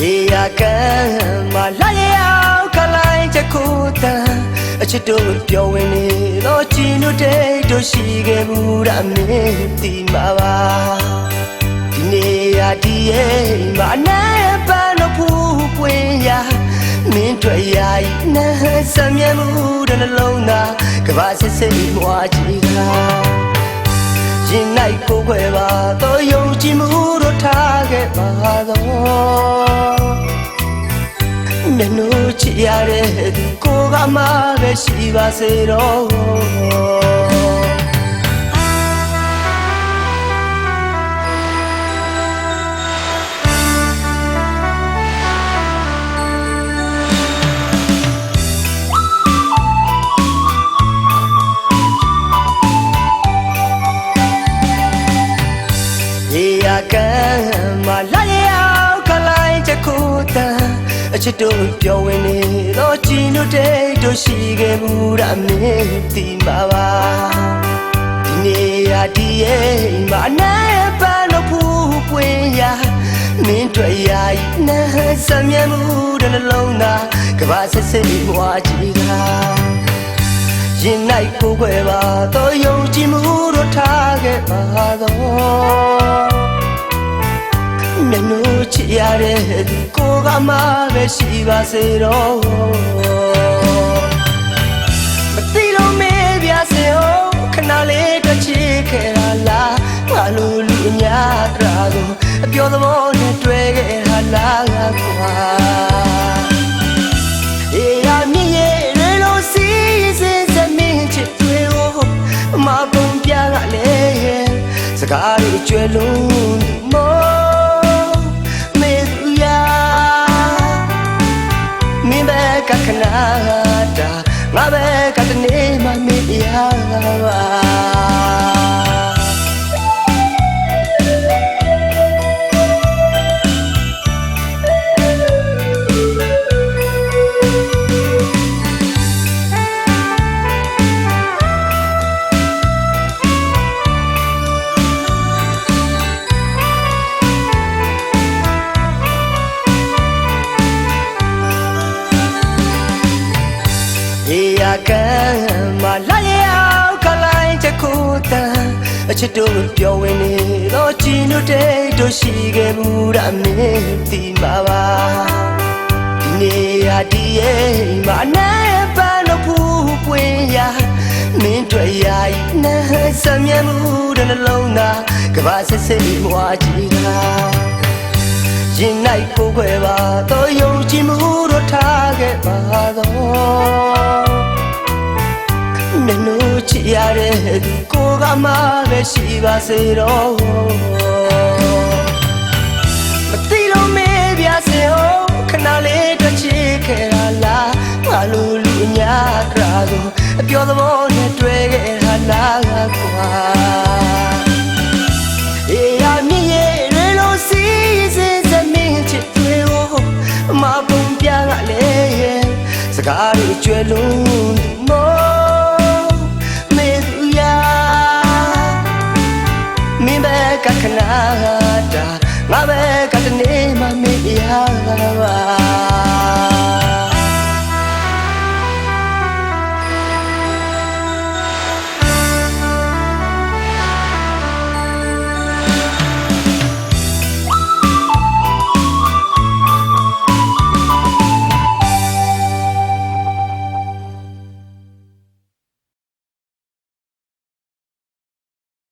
ရေယာကမ်းမှာလာရောက်ခလိုင်းချက်ခုတန်အချစ်တို့ပျော်ဝင်နေတော့ကြည်နုတဲ့တို့ရှိခဲ့မှုဒါမင်းဒီမှာပါဒီနေရာဒီရဲ့မနာပန်းတော့ဘူးပွင့်ရမင်းတွေ့ရည်နာစမြမှုတဲ့နှလုံးသားကဘာစစ်စစ်မွားကြည့်တာရင်၌ကိုယ်ခွဲပါတော့ယုံကြည်မှုတို့ထားခဲ့ပါသော မျက်နှာချစ်ရတဲ့ဒီကိုကမှပဲရှိပါစေတော့ ချစ်တို့ပြောဝင်နေတော့ချီတို့တိတ်တို့ရှိခဲ့ဘူးဒါမင်းဒီမှာပါဒီနေ့ရာဒီရဲ့မနဲ့ပန်းတော့ဖူးပွင့်ရမင်းတွေ့ရာဤနဲ့စမြဲမှုတဲ့နှလုံးသားကဘာဆက်စစ်မွားကြည့်တာရင်၌ကိုခွဲပါတော့ယုံကြည်မှုတို့ထားခဲ့ပါတော့မျက်နှာ ချစ်ရတဲ့ဒီကိုကမှပဲရှိပါစေတော့မသိတော့မေးပြစေအောင်ခဏလေးတစ်ချစ်ခဲ့တာလားငါလူလူအများတရာကိုအပြောသဘောနဲ့တွေ့ခဲ့တာလားကွာအေးရမြင့်ရဲ့ရေလိုစီစင်စမင်းချစ်တွေကိုမပုံပြကလည်းစကားတွေကျွဲလုံးမောမေ တာငါပဲကတနေ့မှမင်းရပါ ကန်မလာရအောင်ခလိုင်းချက်ခုတန်အချစ်တို့ပြောဝင်နေတော့ချီတို့တိတ်တို့ရှိခဲ့ဘူးဒါမင်းဒီမှာပါဒီနေ့ရာဒီရဲ့မနဲ့ပန်းတော့ဖူးပွင့်ရမင်းတွေ့ရာဤနဲ့စမြဲမှုတဲ့နှလုံးသားကဘာစစ်စစ်မွားကြည့်တာရင်၌ကိုခွဲပါတော့ယုံကြည်မှုတို့ထားခဲ့ပါတော့ မျက်နှာချစ်ရတဲ့ဒီကိုကမှပဲရှိပါစေတော့မသိတော့မေးပြစေအောင်ခဏလေးတစ်ချစ်ခဲ့တာလားငါလူလူအများတရာကိုအပြောသဘောနဲ့တွေ့ခဲ့တာလားကွာအေးရမြင့်ရဲ့ရေလိုစီစင်စမင်းချစ်တွေကိုမပုံပြကလည်းစကားတွေကျွဲလုံး တာငါပဲကတနေ့မှမေ့ရတာ